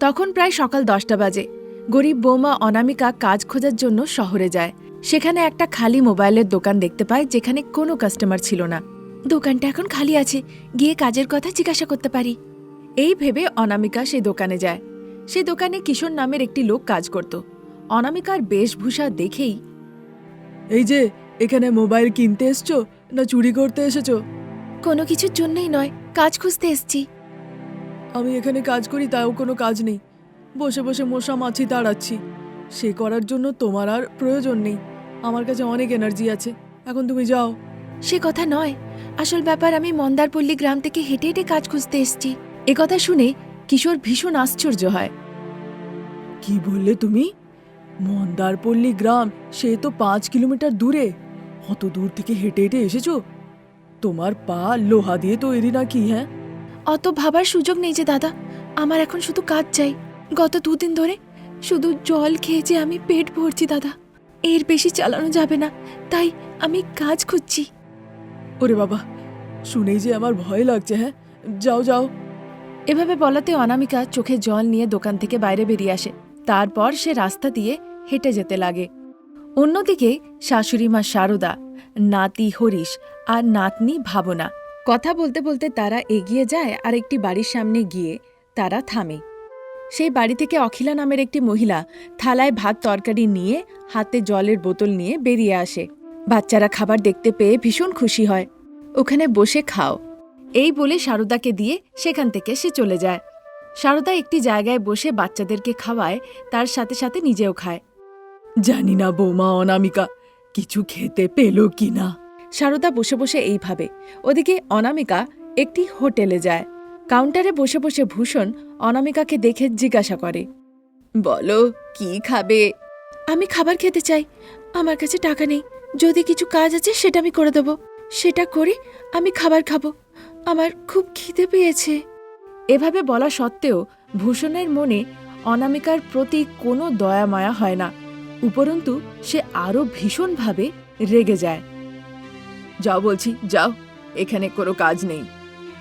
তখন প্রায় সকাল দশটা বাজে। গরিব বৌমা অনামিকা কাজ খোঁজার জন্য শহরে যায়। সেখানে একটা খালি মোবাইলের দোকান দেখতে পায়, যেখানে কোনো কাস্টমার ছিল না। দোকানটা এখন খালি আছে, গিয়ে কাজের কথা জিজ্ঞাসা করতে পারি। এই ভেবে অনামিকা সেই দোকানে যায়। সেই দোকানে কিশোর নামের একটি লোক কাজ করত। অনামিকার বেশভূষা দেখেই, এই যে, এখানে মোবাইল কিনতে এসছো না চুরি করতে এসেছ? কোনো কিছুর জন্যই নয়, কাজ খুঁজতে এসছি। আমি এখানে কাজ করি তাও কোনো কাজ নেই। বসে বসে মশা মাছি তাড়াচ্ছি। সে করার জন্য তোমার আর প্রয়োজন নেই। আমার কাছে অনেক এনার্জি আছে। এখন তুমি যাও। সে কথা নয়। আসল ব্যাপার আমি মন্দারপল্লী গ্রাম থেকে হেঁটে হেঁটে কাজ খুঁজতে এসছি। কথা শুনে কিশোর ভীষণ আশ্চর্য হয়। কি বললে তুমি? মন্দারপল্লী গ্রাম সে তো পাঁচ কিলোমিটার দূরে। অত দূর থেকে হেঁটে হেঁটে এসেছ? তোমার পা লোহা দিয়ে তৈরি নাকি হ্যাঁ? অত ভাবার সুযোগ নেই যে দাদা আমার এখন শুধু কাজ চাই। গত দুদিন ধরে শুধু জল খেয়ে যে আমি পেট ভরছি দাদা এর বেশি চালানো যাবে না তাই আমি কাজ খুঁজছি। ওরে বাবা শুনেই যে আমার ভয় লাগছে হ্যাঁ? যাও যাও। এভাবে বলাতে অনামিকা চোখে জল নিয়ে দোকান থেকে বাইরে বেরিয়ে আসে। তারপর সে রাস্তা দিয়ে হেঁটে যেতে লাগে। অন্যদিকে শাশুড়ি মা শারদা নাতি হরিশ আর নাতনি ভাবনা কথা বলতে বলতে তারা এগিয়ে যায় আর একটি বাড়ির সামনে গিয়ে তারা থামে। সেই বাড়ি থেকে অখিলা নামের একটি মহিলা থালায় ভাত তরকারি নিয়ে হাতে জলের বোতল নিয়ে বেরিয়ে আসে। বাচ্চারা খাবার দেখতে পেয়ে ভীষণ খুশি হয়। ওখানে বসে খাও। এই বলে শারদাকে দিয়ে সেখান থেকে সে চলে যায়। শারদা একটি জায়গায় বসে বাচ্চাদেরকে খাওয়ায়, তার সাথে সাথে নিজেও খায়। জানি না বৌমা অনামিকা, কিছু খেতে পেল কি না শারদা বসে বসে এইভাবে। ওদিকে অনামিকা একটি হোটেলে যায়। কাউন্টারে বসে বসে ভূষণ অনামিকাকে দেখে জিজ্ঞাসা করে, বলো, কি খাবে? আমি খাবার খেতে চাই। আমার কাছে টাকা নেই। যদি কিছু কাজ আছে সেটা আমি করে দেবো। সেটা করে আমি খাবার খাব। আমার খুব খিদে পেয়েছে। এভাবে বলা সত্ত্বেও ভূষণের মনে অনামিকার প্রতি কোনো দয়া মায়া হয় না। উপরন্তু সে আরও ভীষণভাবে রেগে যায়। যাও বলছি, যাও, এখানে কোনো কাজ নেই।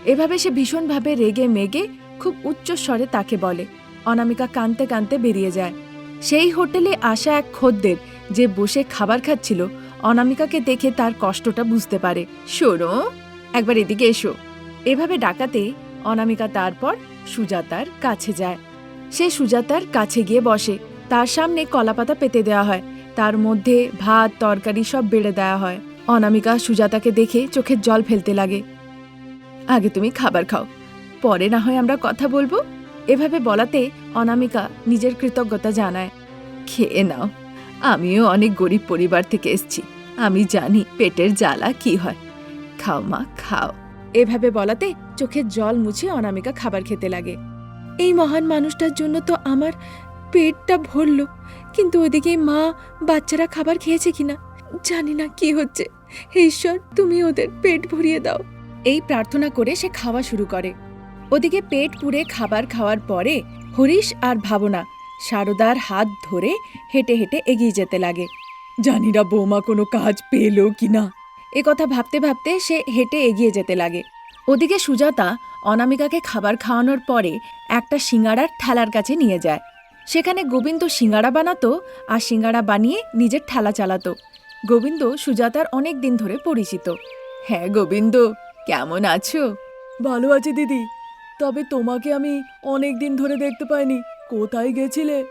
এভাবে সে ভীষণভাবে রেগে মেগে খুব উচ্চ স্বরে তাকে বলে, অনামিকা কানতে কানতে বেরিয়ে যায়। সেই হোটেলে আসা এক খদ্দের যে বসে খাবার খাচ্ছিল, অনামিকাকে দেখে তার কষ্টটা বুঝতে পারে। শোনো, একবার এদিকে এসো। এভাবে ডাকাতে অনামিকা তারপর সুজাতার কাছে যায়। সে সুজাতার কাছে গিয়ে বসে। তার সামনে কলাপাতা পেতে দেওয়া হয়। তার মধ্যে ভাত, তরকারি সব বেড়ে দেওয়া হয়। অনামিকা সুজাতাকে দেখে চোখের জল ফেলতে লাগে। আগে তুমি খাবার খাও, পরে না হয় আমরা কথা বলব। এভাবে বলাতে অনামিকা নিজের কৃতজ্ঞতা জানায়। খেয়ে নাও, আমিও অনেক গরিব পরিবার থেকে এসছি। আমি জানি পেটের জ্বালা কি হয়। খাও মা, খাও। এভাবে বলাতে চোখের জল মুছে অনামিকা খাবার খেতে লাগে। এই মহান মানুষটার জন্য তো আমার পেটটা ভরল, কিন্তু ওদিকে মা বাচ্চারা খাবার খেয়েছে কিনা? জানি না কি হচ্ছে। ঈশ্বর, তুমি ওদের পেট ভরিয়ে দাও। এই প্রার্থনা করে সে খাওয়া শুরু করে। ওদিকে পেট পুড়ে খাবার খাওয়ার পরে হরিশ আর ভাবনা সারদার হাত ধরে হেঁটে হেঁটে এগিয়ে যেতে লাগে। জানি না বৌমা কোনো কাজ পেল কি না এ কথা ভাবতে ভাবতে সে হেঁটে এগিয়ে যেতে লাগে। ওদিকে সুজাতা অনামিকাকে খাবার খাওয়ানোর পরে একটা সিঙ্গাড়ার ঠেলার কাছে নিয়ে যায়। সেখানে গোবিন্দ সিঙ্গাড়া বানাতো আর সিঙ্গাড়া বানিয়ে নিজের ঠেলা চালাতো। গোবিন্দ সুজাতার অনেক দিন ধরে পরিচিত। হ্যাঁ গোবিন্দ কেমন আছো? ভালো আছি দিদি। তবে তোমাকে আমি অনেক দিন ধরে দেখতে পাইনি। কোথায় গেছিলে?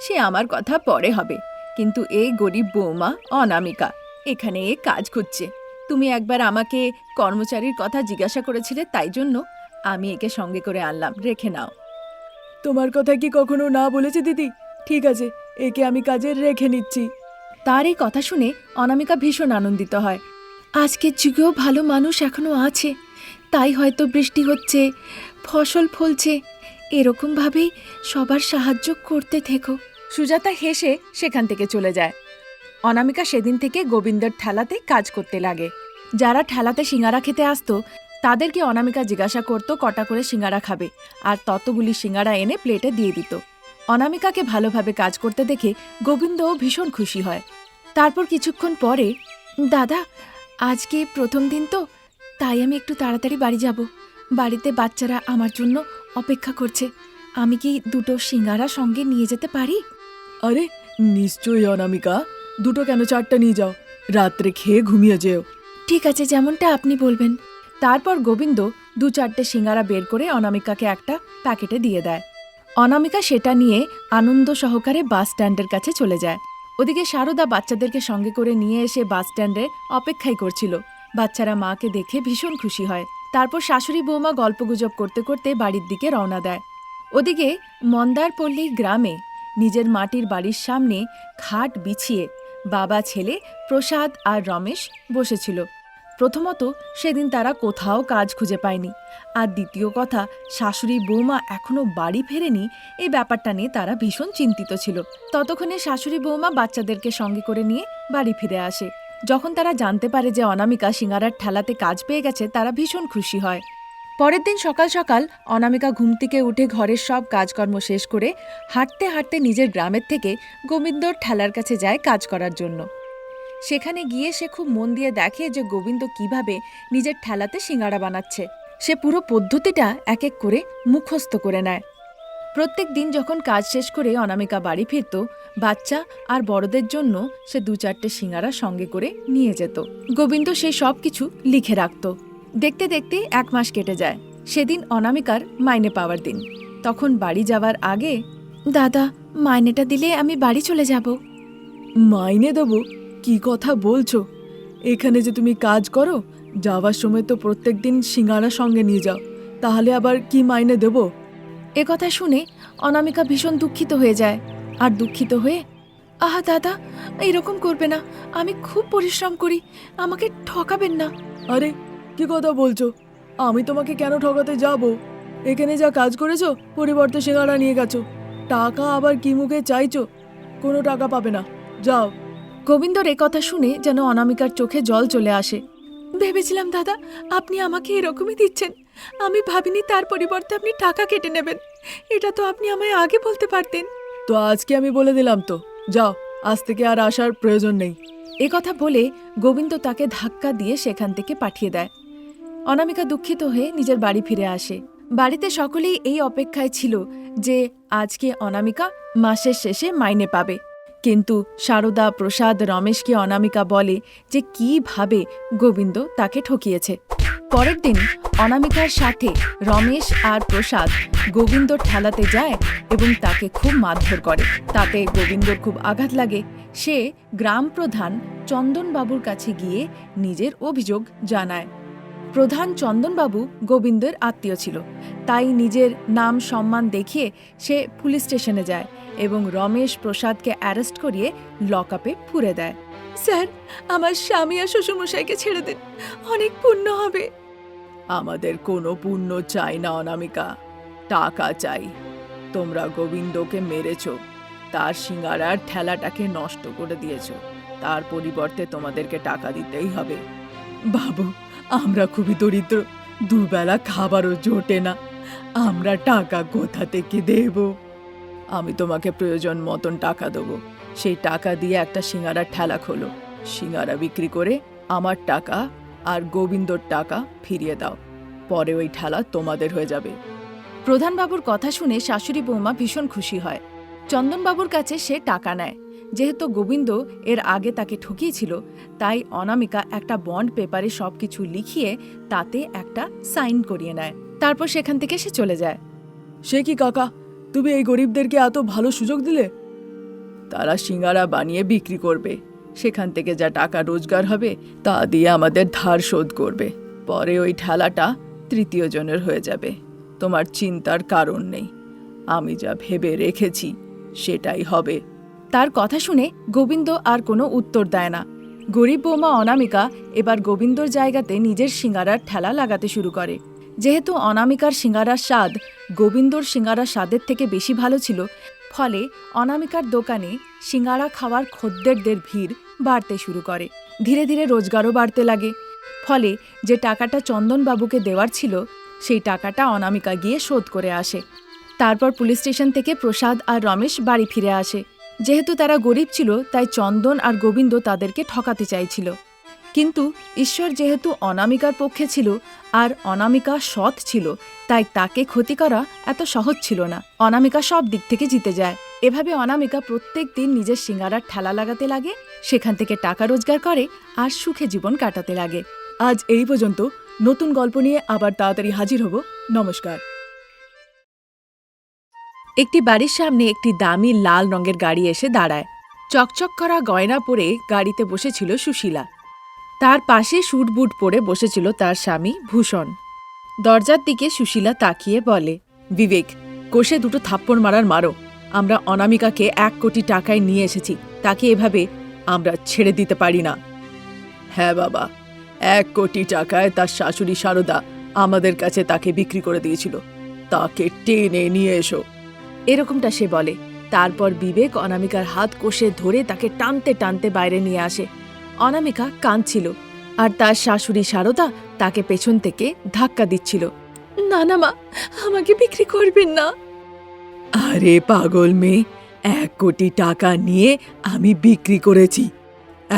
সে আমার কথা পরে হবে। কিন্তু এই গরিব বৌমা অনামিকা এখানে এ কাজ খুঁজছে। তুমি একবার আমাকে কর্মচারীর কথা জিজ্ঞাসা করেছিলে তাই জন্য আমি একে সঙ্গে করে আনলাম। রেখে নাও। তোমার কথা কি কখনো না বলেছে দিদি? ঠিক আছে একে আমি কাজে রেখে নিচ্ছি। তার এই কথা শুনে অনামিকা ভীষণ আনন্দিত হয়। আজকের যুগেও ভালো মানুষ এখনও আছে। তাই হয়তো বৃষ্টি হচ্ছে, ফসল ফলছে। এরকমভাবেই সবার সাহায্য করতে থেকো। সুজাতা হেসে সেখান থেকে চলে যায়। অনামিকা সেদিন থেকে গোবিন্দর ঠেলাতে কাজ করতে লাগে। যারা ঠেলাতে সিঙ্গারা খেতে আসতো, তাদেরকে অনামিকা জিজ্ঞাসা করতো কটা করে সিঙ্গারা খাবে। আর ততগুলি সিঙ্গারা এনে প্লেটে দিয়ে দিত। অনামিকাকে ভালোভাবে কাজ করতে দেখে গোবিন্দও ভীষণ খুশি হয়। তারপর কিছুক্ষণ পরে দাদা আজকে প্রথম দিন তো তাই আমি একটু তাড়াতাড়ি বাড়ি যাব। বাড়িতে বাচ্চারা আমার জন্য অপেক্ষা করছে। আমি কি দুটো সিঙ্গারা সঙ্গে নিয়ে যেতে পারি? আরে নিশ্চয়ই অনামিকা। দুটো কেন চারটা নিয়ে যাও? রাত্রে খেয়ে ঘুমিয়ে যেও। ঠিক আছে যেমনটা আপনি বলবেন। তারপর গোবিন্দ দু চারটে সিঙ্গারা বের করে অনামিকাকে একটা প্যাকেটে দিয়ে দেয়। অনামিকা সেটা নিয়ে আনন্দ সহকারে বাস স্ট্যান্ডের কাছে চলে যায়। ওদিকে সারদা বাচ্চাদেরকে সঙ্গে করে নিয়ে এসে বাস স্ট্যান্ডে অপেক্ষাই করছিল। বাচ্চারা মাকে দেখে ভীষণ খুশি হয়। তারপর শাশুড়ি বৌমা গল্পগুজব করতে করতে বাড়ির দিকে রওনা দেয়। ওদিকে মন্দারপল্লী গ্রামে নিজের মাটির বাড়ির সামনে খাট বিছিয়ে বাবা, ছেলে প্রসাদ আর রমেশ বসেছিল। প্রথমত, সেদিন তারা কোথাও কাজ খুঁজে পায়নি। আর দ্বিতীয় কথা, শাশুড়ি বৌমা এখনও বাড়ি ফেরেনি, এই ব্যাপারটা নিয়ে তারা ভীষণ চিন্তিত ছিল। ততক্ষণে শাশুড়ি বৌমা বাচ্চাদেরকে সঙ্গে করে নিয়ে বাড়ি ফিরে আসে। যখন তারা জানতে পারে যে অনামিকা সিঙ্গারার ঠেলাতে কাজ পেয়ে গেছে, তারা ভীষণ খুশি হয়। পরের দিন সকাল সকাল, অনামিকা ঘুম থেকে উঠে ঘরের সব কাজকর্ম শেষ করে হাঁটতে হাঁটতে নিজের গ্রামের থেকে গোবিন্দর ঠেলার কাছে যায় কাজ করার জন্য। সেখানে গিয়ে সে খুব মন দিয়ে দেখে যে গোবিন্দ কীভাবে নিজের ঠেলাতে সিঙ্গারা বানাচ্ছে। সে পুরো পদ্ধতিটা এক এক করে মুখস্থ করে নেয়। প্রত্যেক দিন যখন কাজ শেষ করে অনামিকা বাড়ি ফিরত, বাচ্চা আর বড়দের জন্য সে দু চারটে সিঙ্গারা সঙ্গে করে নিয়ে যেত। গোবিন্দ সে সব কিছু লিখে রাখত। দেখতে দেখতে এক মাস কেটে যায়। সেদিন অনামিকার মাইনে পাওয়ার দিন। তখন বাড়ি যাওয়ার আগে, দাদা, মাইনেটা দিলে আমি বাড়ি চলে যাব। মাইনে দেবো? কি কথা বলছো? এখানে যে তুমি কাজ করো যাওয়ার সময় তো প্রত্যেক দিন সিঙ্গারা সঙ্গে নিয়ে যাও তাহলে আবার কি মাইনে দেবো? এ কথা শুনে অনামিকা ভীষণ দুঃখিত হয়ে যায়। আর দুঃখিত হয়ে আহা দাদা এরকম করবে না আমি খুব পরিশ্রম করি আমাকে ঠকাবেন না। আরে কি কথা বলছো? আমি তোমাকে কেন ঠকাতে যাব? এখানে যা কাজ করেছ পরিবর্তে সিঙ্গারা নিয়ে গেছো। টাকা আবার কি মুখে চাইছো? কোনো টাকা পাবে না। যাও। গোবিন্দর কথা শুনে যেন অনামিকার চোখে জল চলে আসে। ভেবেছিলাম দাদা আপনি আমাকে এরকমই দিচ্ছেন। আমি ভাবিনি তার পরিবর্তে আপনি টাকা কেটে নেবেন। এটা তো আপনি আমায় আগে বলতে পারতেন। তো আজকে আমি বলে দিলাম তো। যাও আজ থেকে আর আসার প্রয়োজন নেই। এ কথা বলে গোবিন্দ তাকে ধাক্কা দিয়ে সেখান থেকে পাঠিয়ে দেয়। অনামিকা দুঃখিত হয়ে নিজের বাড়ি ফিরে আসে। বাড়িতে সকলেই এই অপেক্ষায় ছিল যে আজকে অনামিকা মাসের শেষে মাইনে পাবে। কিন্তু সারদা প্রসাদ রমেশকে অনামিকা বলে যে কীভাবে গোবিন্দ তাকে ঠকিয়েছে। পরের দিন অনামিকার সাথে রমেশ আর প্রসাদ গোবিন্দর ঠেলাতে যায় এবং তাকে খুব মারধর করে। তাতে গোবিন্দর খুব আঘাত লাগে। সে গ্রাম প্রধান চন্দনবাবুর কাছে গিয়ে নিজের অভিযোগ জানায়। প্রধান চন্দনবাবু গোবিন্দের আত্মীয় ছিল। তাই নিজের নাম সম্মান দেখিয়ে সে পুলিশ স্টেশনে যায়। এবং রমেশ প্রসাদকে অ্যারেস্ট করিয়ে লকআপে পুরে দেয়। স্যার, আমার স্বামী আর শ্বশুরমশাইকে ছেড়ে দিন। অনেক পুণ্য হবে। আমাদের কোনো পুণ্য চাই না, অনামিকা। টাকা চাই। তোমরা গোবিন্দকে মেরেছ। তার সিঙ্গারার ঠেলাটাকে নষ্ট করে দিয়েছ। তার পরিবর্তে তোমাদেরকে টাকা দিতেই হবে। বাবু, আমরা খুবই দরিদ্র। দুবেলা খাবারও জোটে না। আমরা টাকা কোথা থেকে দেব? আমি তোমাকে প্রয়োজন মতন টাকা দেবো। সেই টাকা দিয়ে একটা সিঙ্গারার ঠেলা খোলো। সিঙ্গারা বিক্রি করে আমার টাকা আর গোবিন্দর টাকা ফিরিয়ে দাও। পরে ওই ঠেলা তোমাদের হয়ে যাবে। প্রধানবাবুর কথা শুনে শাশুড়ি বৌমা ভীষণ খুশি হয়। চন্দনবাবুর কাছে সে টাকা নেয়। যেহেতু গোবিন্দ এর আগে তাকে ঠকিয়েছিল, তাই অনামিকা একটা বন্ড পেপারে সবকিছু লিখিয়ে তাতে একটা সাইন করিয়ে নেয়। তারপর সেখান থেকে সে চলে যায়। সে কি কাকা? তুমি এই গরিবদেরকে এত ভালো সুযোগ দিলে? তারা সিঙ্গারা বানিয়ে বিক্রি করবে। সেখান থেকে যা টাকা রোজগার হবে, তা দিয়ে আমাদের ধার শোধ করবে। পরে ওই ঠেলাটা তৃতীয় জনের হয়ে যাবে। তোমার চিন্তার কারণ নেই। আমি যা ভেবে রেখেছি, সেটাই হবে। তার কথা শুনে গোবিন্দ আর কোনো উত্তর দেয় না। গরিব বৌমা অনামিকা এবার গোবিন্দর জায়গাতে নিজের সিঙ্গারার ঠেলা লাগাতে শুরু করে। যেহেতু অনামিকার সিঙ্গারার স্বাদ গোবিন্দর সিঙ্গারার স্বাদের থেকে বেশি ভালো ছিল, ফলে অনামিকার দোকানে সিঙ্গারা খাওয়ার খদ্দেরদের ভিড় বাড়তে শুরু করে। ধীরে ধীরে রোজগারও বাড়তে লাগে, ফলে যে টাকাটা চন্দনবাবুকে দেওয়ার ছিল, সেই টাকাটা অনামিকা গিয়ে শোধ করে আসে। তারপর পুলিশ স্টেশন থেকে প্রসাদ আর রমেশ বাড়ি ফিরে আসে। যেহেতু তারা গরিব ছিল, তাই চন্দন আর গোবিন্দ তাদেরকে ঠকাতে চাইছিল। কিন্তু ঈশ্বর যেহেতু অনামিকার পক্ষে ছিল আর অনামিকা সৎ ছিল, তাই তাকে ক্ষতি করা এত সহজ ছিল না। অনামিকা সব দিক থেকে জিতে যায়। এভাবে অনামিকা প্রত্যেক দিন নিজের সিঙ্গারার ঠেলা লাগাতে লাগে, সেখান থেকে টাকা রোজগার করে আর সুখে জীবন কাটাতে লাগে। আজ এই পর্যন্ত। নতুন গল্প নিয়ে আবার তাড়াতাড়ি হাজির হব। নমস্কার। একটি বাড়ির সামনে একটি দামি লাল রঙের গাড়ি এসে দাঁড়ায়। চকচক করা গয়না পরে গাড়িতে বসেছিল সুশীলা। তার পাশে বুট পরে বসেছিল তার স্বামী ভূষণ। দরজার দিকে সুশীলা তাকিয়ে বলে, বিবেক, কোষে দুটো থাপ্পড় মারার মারো। আমরা অনামিকাকে এক কোটি টাকায় নিয়ে এসেছি, তাকে এভাবে আমরা ছেড়ে দিতে পারি না। হ্যাঁ বাবা, এক কোটি টাকায় তার শাশুড়ি সারদা আমাদের কাছে তাকে বিক্রি করে দিয়েছিল। তাকে টেনে নিয়ে এসো। এরকমটা সে বলে। তারপর বিবেক অনামিকার হাত কষে ধরে তাকে টানতে টানতে বাইরে নিয়ে আসে। অনামিকা কাঁদছিল, আর তার শাশুড়ি সারদা তাকে পেছন থেকে ধাক্কা দিচ্ছিল। না না মা, আমাকে বিক্রি করবেন না। আরে পাগল মেয়ে, এক কোটি টাকা নিয়ে আমি বিক্রি করেছি।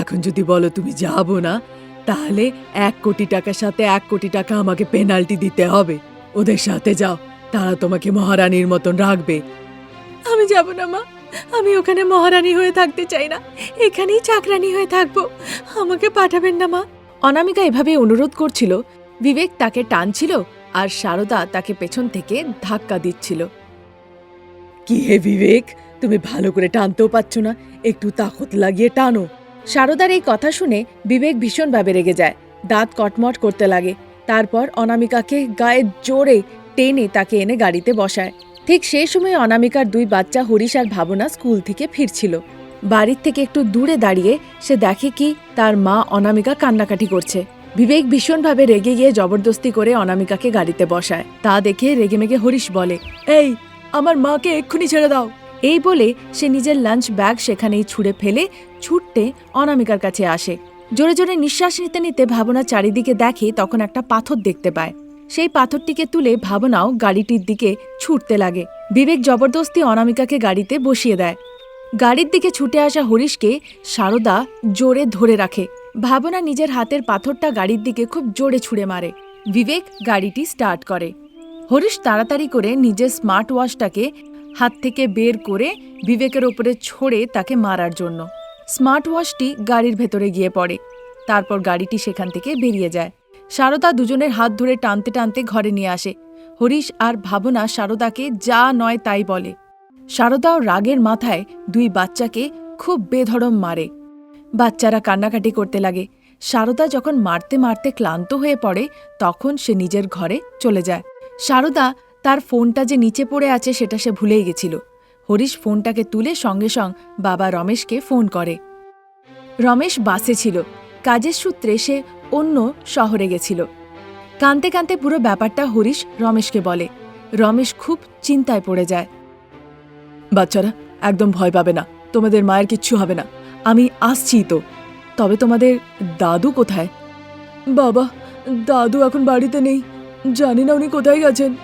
এখন যদি বলো তুমি যাব না, তাহলে এক কোটি টাকার সাথে এক কোটি টাকা আমাকে পেনাল্টি দিতে হবে। ওদের সাথে যাও, তারা তোমাকে মহারানীর মতন রাখবে। আমি যাব না মা আমি ওখানে মহারানী হয়ে থাকতে চাই না। এখানেই চাকরানি হয়ে থাকব। আমাকে পাঠাবেন না মা। অনামিকা এভাবে অনুরোধ করছিল। বিবেক তাকে টানছিল আর সারদা তাকে পেছন থেকে ধাক্কা দিচ্ছিল। কি হে বিবেক? তুমি ভালো করে টানতেও পারছ না। একটু তাকত লাগিয়ে টানো। সারদার এই কথা শুনে বিবেক ভীষণভাবে রেগে যায়। দাঁত কটমট করতে লাগে। তারপর অনামিকাকে গায়ে জোরে টেনে তাকে এনে গাড়িতে বসায়। ঠিক সেই সময় অনামিকার দুই বাচ্চা হরিশ আর ভাবনা স্কুল থেকে ফিরছিল। বাড়ির থেকে একটু দূরে দাঁড়িয়ে সে দেখে কি তার মা অনামিকা কান্নাকাটি করছে। বিবেক ভীষণভাবে রেগে গিয়ে জবরদস্তি করে অনামিকাকে গাড়িতে বসায়। তা দেখে রেগেমেগে হরিশ বলে, এই, আমার মাকে এক্ষুনি ছেড়ে দাও। এই বলে সে নিজের লাঞ্চ ব্যাগ সেখানেই ছুঁড়ে ফেলে ছুটতে অনামিকার কাছে আসে। জোরে জোরে নিঃশ্বাস নিতে নিতে ভাবনা চারিদিকে দেখে তখন একটা পাথর দেখতে পায়। সেই পাথরটিকে তুলে ভাবনাও গাড়িটির দিকে ছুটতে লাগে। বিবেক জবরদস্তি অনামিকাকে গাড়িতে বসিয়ে দেয়। গাড়ির দিকে ছুটে আসা হরিশকে সারদা জোরে ধরে রাখে। ভাবনা নিজের হাতের পাথরটা গাড়ির দিকে খুব জোরে ছুঁড়ে মারে। বিবেক গাড়িটি স্টার্ট করে। হরিশ তাড়াতাড়ি করে নিজের স্মার্ট ওয়াচটাকে হাত থেকে বের করে বিবেকের ওপরে ছড়ে তাকে মারার জন্য। স্মার্ট ওয়াচটি গাড়ির ভেতরে গিয়ে পড়ে। তারপর গাড়িটি সেখান থেকে বেরিয়ে যায়। সারদা দুজনের হাত ধরে টানতে টানতে ঘরে নিয়ে আসে। হরিশ আর ভাবনা সারদাকে যা নয় তাই বলে। সারদাও রাগের মাথায় দুই বাচ্চাকে খুব বেধরম মারে। বাচ্চারা কান্নাকাটি করতে লাগে। সারদা যখন মারতে মারতে ক্লান্ত হয়ে পড়ে, তখন সে নিজের ঘরে চলে যায়। সারদা তার ফোনটা যে নিচে পড়ে আছে সেটা সে ভুলেই গেছিল। হরিশ ফোনটাকে তুলে সঙ্গে সঙ্গ বাবা রমেশকে ফোন করে। রমেশ বাসে ছিল। কাজের সূত্রে সে অন্য শহরে গেছিল। কানতে কানতে পুরো ব্যাপারটা হরিশ রমেশকে বলে। রমেশ খুব চিন্তায় পড়ে যায়। বাচ্চারা, একদম ভয় পাবে না। তোমাদের মায়ের কিচ্ছু হবে না। আমি আসছি তো। তবে তোমাদের দাদু কোথায়? বাবা, দাদু এখন বাড়িতে নেই। জানি না উনি কোথায় গেছেন।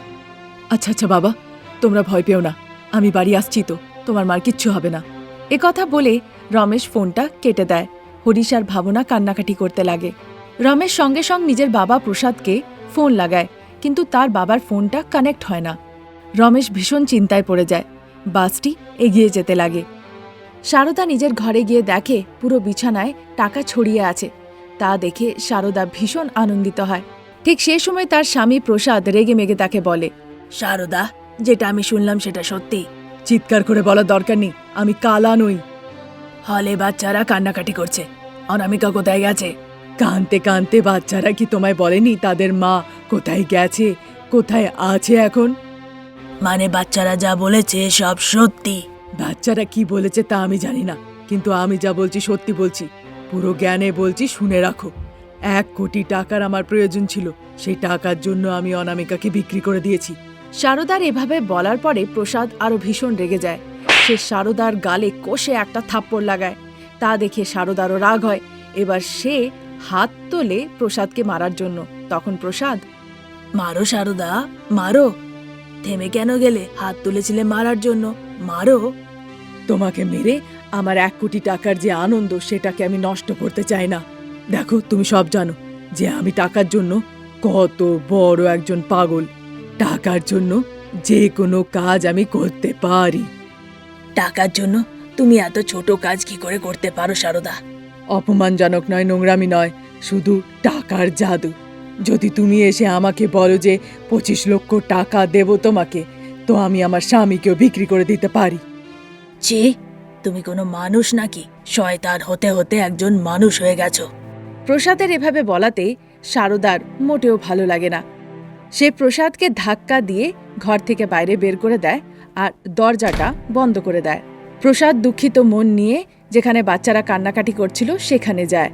আচ্ছা আচ্ছা বাবা, তোমরা ভয় পেও না। আমি বাড়ি আসছি তো। তোমার মার কিচ্ছু হবে না। এ কথা বলে রমেশ ফোনটা কেটে দেয়। হরিশ আর ভাবনা কান্নাকাটি করতে লাগে। রমেশ সঙ্গে সঙ্গ নিজের বাবা প্রসাদকে ফোন লাগায়, কিন্তু তার বাবার ফোনটা কানেক্ট হয় না। রমেশ ভীষণ চিন্তায় পড়ে যায়, বাসটি এগিয়ে যেতে লাগে। সারদা নিজের ঘরে গিয়ে দেখে পুরো বিছানায় টাকা ছড়িয়ে আছে। তা দেখে সারদা ভীষণ আনন্দিত হয়। ঠিক সে সময় তার স্বামী প্রসাদ রেগে মেগে তাকে বলে, সারদা, যেটা আমি শুনলাম সেটা সত্যি। চিৎকার করে বলার দরকার নেই, আমি কালা নই। হলে বাচ্চারা কান্নাকাটি করছে। অনামিকা কোথায় গেছে? কানতে কানতে বাচ্চারা কি তোমায় বলেনি তাদের মা কোথায় গেছে কোথায় আছে এখন? মানে বাচ্চারা যা বলেছে সব সত্যি। বাচ্চারা কি বলেছে তা আমি জানি না কিন্তু আমি যা বলছি সত্যি বলছি। পুরো জ্ঞানে বলছি শুনে রাখো। এক কোটি টাকার আমার প্রয়োজন ছিল সেই টাকার জন্য আমি অনামিকাকে বিক্রি করে দিয়েছি। সারদার এভাবে বলার পরে প্রসাদ আরও ভীষণ রেগে যায়। সে সারদার গালে কষে একটা থাপ্পড় লাগায়। তা দেখে সারদারও রাগ হয়। এবার সে হাত তোলে প্রসাদকে মারার জন্য। তখন প্রসাদ, মারো সারদা, মারো। থেমে কেন গেলে? হাত তুলেছিলে মারার জন্য। মারো। তোমাকে মেরে আমার এক কোটি টাকার যে আনন্দ, সেটাকে আমি নষ্ট করতে চাই না। দেখো, তুমি সব জানো যে আমি টাকার জন্য কত বড় একজন পাগল। টাকার জন্য যে কোনো কাজ আমি করতে পারি। টাকার জন্য তুমি এত ছোট কাজ কি করে করতে পারো সারদা? অপমানজনক নয় নোংরামি নয় শুধু টাকার জাদু। যদি তুমি এসে আমাকে বলো যে পঁচিশ লক্ষ টাকা দেব তোমাকে তো আমি আমার স্বামীকেও বিক্রি করে দিতে পারি। ছি তুমি কোনো মানুষ নাকি? শয়তান হতে হতে একজন মানুষ হয়ে গেছো। প্রসাদের এভাবে বলাতে সারদার মোটেও ভালো লাগে না। সে প্রসাদকে ধাক্কা দিয়ে ঘর থেকে বাইরে বের করে দেয় আর দরজাটা বন্ধ করে দেয়। প্রসাদ দুঃখিত মন নিয়ে যেখানে বাচ্চারা কান্নাকাটি করছিল সেখানে যায়।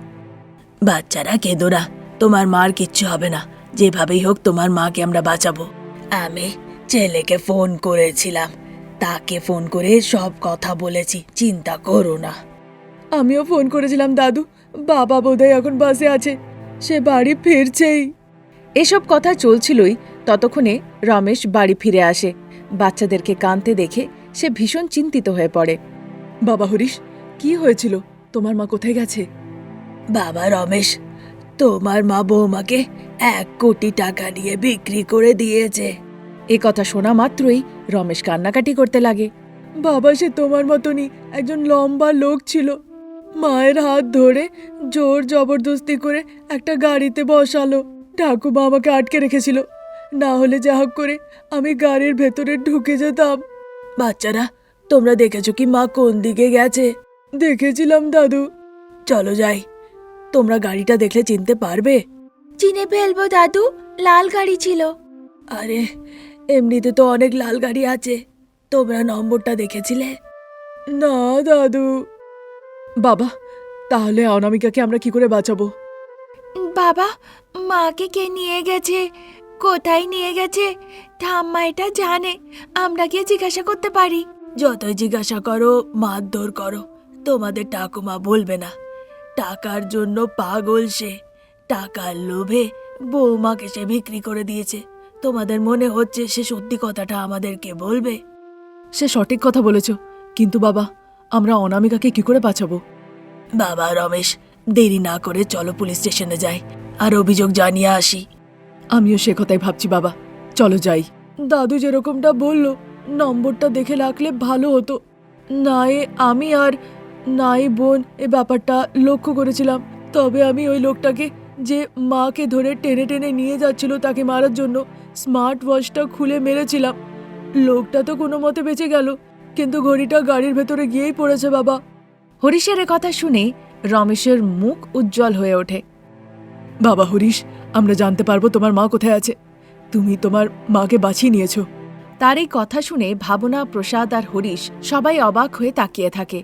বাচ্চারা কেদোরা তোমার মার কিচ্ছু হবে না। যেভাবেই হোক তোমার মাকে আমরা বাঁচাবো। আমি ছেলেকে ফোন করেছিলাম। তাকে ফোন করে সব কথা বলেছি চিন্তা করো না। আমিও ফোন করেছিলাম দাদু। বাবা বোধহয় এখন বাসে আছে। সে বাড়ি ফিরছেই। এসব কথা চলছিলই ততক্ষণে রমেশ বাড়ি ফিরে আসে। বাচ্চাদেরকে কাঁদতে দেখে সে ভীষণ চিন্তিত হয়ে পড়ে। বাবা হরিশ কি হয়েছিল? তোমার মা কোথায় গেছে? বাবা রমেশ তোমার মা বৌমাকে এক কোটি টাকা নিয়ে বিক্রি করে দিয়েছে। এ কথা শোনা মাত্রই রমেশ কান্নাকাটি করতে লাগে। বাবা সে তোমার মতনই একজন লম্বা লোক ছিল। মায়ের হাত ধরে জোর জবরদস্তি করে একটা গাড়িতে বসালো। ঠাকুমা আমাকে আটকে রেখেছিল। না হলে যা হোক করে আমি গাড়ির ভেতরে ঢুকে যেতাম। বাচ্চারা তোমরা দেখেছ কি মা কোন দিকে গেছে? দেখেছিলাম দাদু। চলো যাই। তোমরা গাড়িটা দেখলে চিনতে পারবে। চিনে ফেলব দাদু। লাল গাড়ি ছিল। আরে এমনিতে তো অনেক লাল গাড়ি আছে। তোমরা নম্বরটা দেখেছিলে? না দাদু। বাবা তাহলে অনামিকাকে আমরা কি করে বাঁচাবো? বাবা মাকে কে নিয়ে গেছে? কোথায় নিয়ে গেছে? ঠাম্মা এটা জানে। আমরা গিয়ে জিজ্ঞাসা করতে পারি। যতই জিজ্ঞাসা করো মারধর করো। তোমাদের ঠাকুমা বলবে না। টাকার জন্য পাগল সে। টাকার লোভে বৌমাকে সে বিক্রি করে দিয়েছে। তোমাদের মনে হচ্ছে সে সত্যি কথাটা আমাদেরকে বলবে? সে সঠিক কথা বলেছ। কিন্তু বাবা আমরা অনামিকাকে কি করে বাঁচাবো? বাবা রমেশ দেরি না করে চলো পুলিশ স্টেশনে যাই। আর অভিযোগ জানিয়ে আসি। আমিও সে কথাই ভাবছি বাবা। চলো যাই। দাদু যেরকমটা বলল নম্বরটা দেখে রাখলে ভালো হতো। না এ আমি আর নাই বোন এ ব্যাপারটা লক্ষ্য করেছিলাম। তবে আমি ওই লোকটাকে যে মাকে ধরে টেনে টেনে নিয়ে যাচ্ছিল তাকে মারার জন্য স্মার্ট ওয়াচটা খুলে মেরেছিলাম। লোকটা তো কোনো মতে বেঁচে গেল কিন্তু ঘড়িটা গাড়ির ভেতরে গিয়েই পড়েছে বাবা। হরিশের এ কথা শুনে রমেশের মুখ উজ্জ্বল হয়ে ওঠে। বাবা হরিশ আমরা জানতে পারব তোমার মা কোথায় আছে। তুমি তোমার মাকে বাঁচিয়ে নিয়েছো। তার এই কথা শুনে ভাবনা প্রসাদ আর হরিশ সবাই অবাক হয়ে তাকিয়ে থাকে।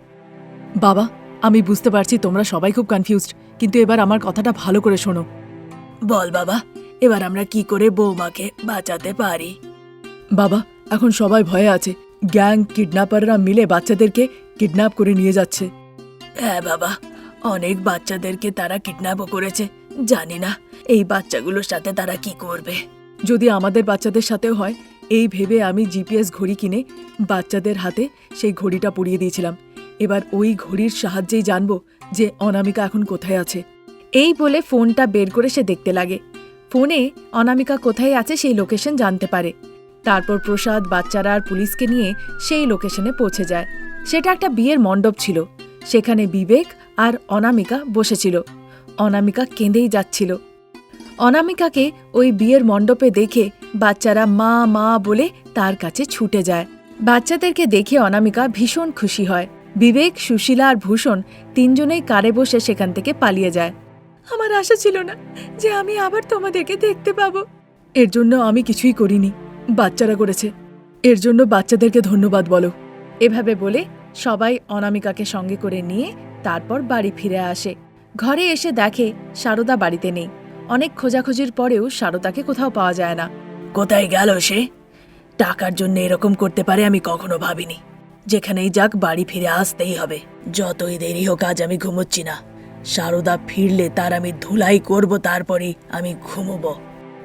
বাবা, আমি বুঝতে পারছি তোমরা সবাই খুব কনফিউজড কিন্তু এবার আমার কথাটা ভালো করে শোনো। বল বাবা, এবার আমরা কি করে বৌমাকে বাঁচাতে পারি? বাবা, এখন সবাই ভয়ে আছে। গ্যাং, কিডন্যাপাররা মিলে বাচ্চাদেরকে কিডন্যাপ করে নিয়ে যাচ্ছে। হ্যাঁ বাবা, অনেক বাচ্চাদেরকে তারা কিডন্যাপও করেছে। জানি না, এই বাচ্চাগুলোর সাথে তারা কি করবে। যদি আমাদের বাচ্চাদের সাথেও হয়, এই ভেবে আমি জিপিএস ঘড়ি কিনে বাচ্চাদের হাতে সেই ঘড়িটা পরিয়ে দিয়েছিলাম। এবার ওই ঘড়ির সাহায্যেই জানব যে অনামিকা এখন কোথায় আছে। এই বলে ফোনটা বের করে সে দেখতে লাগে। ফোনে অনামিকা কোথায় আছে সেই লোকেশন জানতে পারে। তারপর প্রসাদ, বাচ্চারা আর পুলিশকে নিয়ে সেই লোকেশনে পৌঁছে যায়। সেটা একটা বিয়ের মণ্ডপ ছিল। সেখানে বিবেক আর অনামিকা বসেছিল। অনামিকা কেঁদেই যাচ্ছিল। অনামিকাকে ওই বিয়ের মণ্ডপে দেখে বাচ্চারা মা মা বলে তার কাছে ছুটে যায়। বাচ্চাদেরকে দেখে অনামিকা ভীষণ খুশি হয়। বিবেক, সুশীলা আর ভূষণ তিনজনেই কারে বসে সেখান থেকে পালিয়ে যায়। আমার আশা ছিল না যে আমি আবার তোমাদেরকে দেখতে পাবো। এর জন্য আমি কিছুই করিনি, বাচ্চারা করেছে। এর জন্য বাচ্চাদেরকে ধন্যবাদ বলো। এভাবে বলে সবাই অনামিকাকে সঙ্গে করে নিয়ে তারপর বাড়ি ফিরে আসে। ঘরে এসে দেখে সারদা বাড়িতে নেই। অনেক খোঁজাখুঁজির পরেও সারদাকে কোথাও পাওয়া যায় না। কোথায় গেল সে? টাকার জন্য এরকম করতে পারে আমি কখনো ভাবিনি। যেখানেই যাক বাড়ি ফিরে আসতেই হবে। যতই দেরি হোক আজ আমি ঘুমোচ্ছি না। সারদা ফিরলে তার আমি ধুলাই করব তারপরেই আমি ঘুমোবো।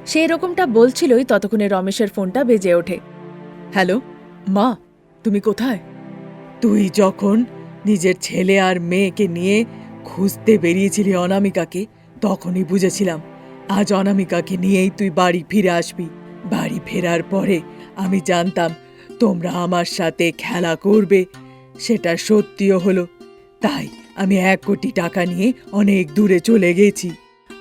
সে এরকমটা বলছিলই ততক্ষণে রমেশের ফোনটা বেজে ওঠে। হ্যালো মা তুমি কোথায়? তুই যখন নিজের ছেলে আর মেয়েকে নিয়ে খুঁজতে বেরিয়েছিলি অনামিকাকে তখনই বুঝেছিলাম আজ অনামিকাকে নিয়েই তুই বাড়ি ফিরে আসবি। বাড়ি ফেরার পরে আমি জানতাম তোমরা আমার সাথে খেলা করবে, সেটা সত্যিও হলো। তাই আমি এক কোটি টাকা নিয়ে অনেক দূরে চলে গেছি।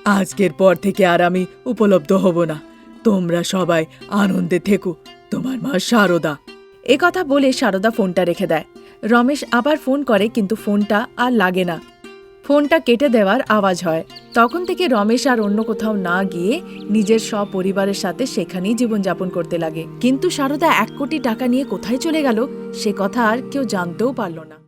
আজকের পর থেকে আর আমি উপলব্ধ হব না। তোমরা সবাই আনন্দে থেকো। তোমার মা শারদা এ কথা বলে সারদা ফোনটা রেখে দেয়। রমেশ আবার ফোন করে, কিন্তু ফোনটা আর লাগে না। ফোনটা কেটে দেওয়ার আওয়াজ হয়। তখন থেকে রমেশ আর অন্য কোথাও না গিয়ে নিজের সপরিবারের সাথে সেখানেই জীবনযাপন করতে লাগে। কিন্তু সারদা এক কোটি টাকা নিয়ে কোথায় চলে গেল, সে কথা আর কেউ জানতেও পারল না।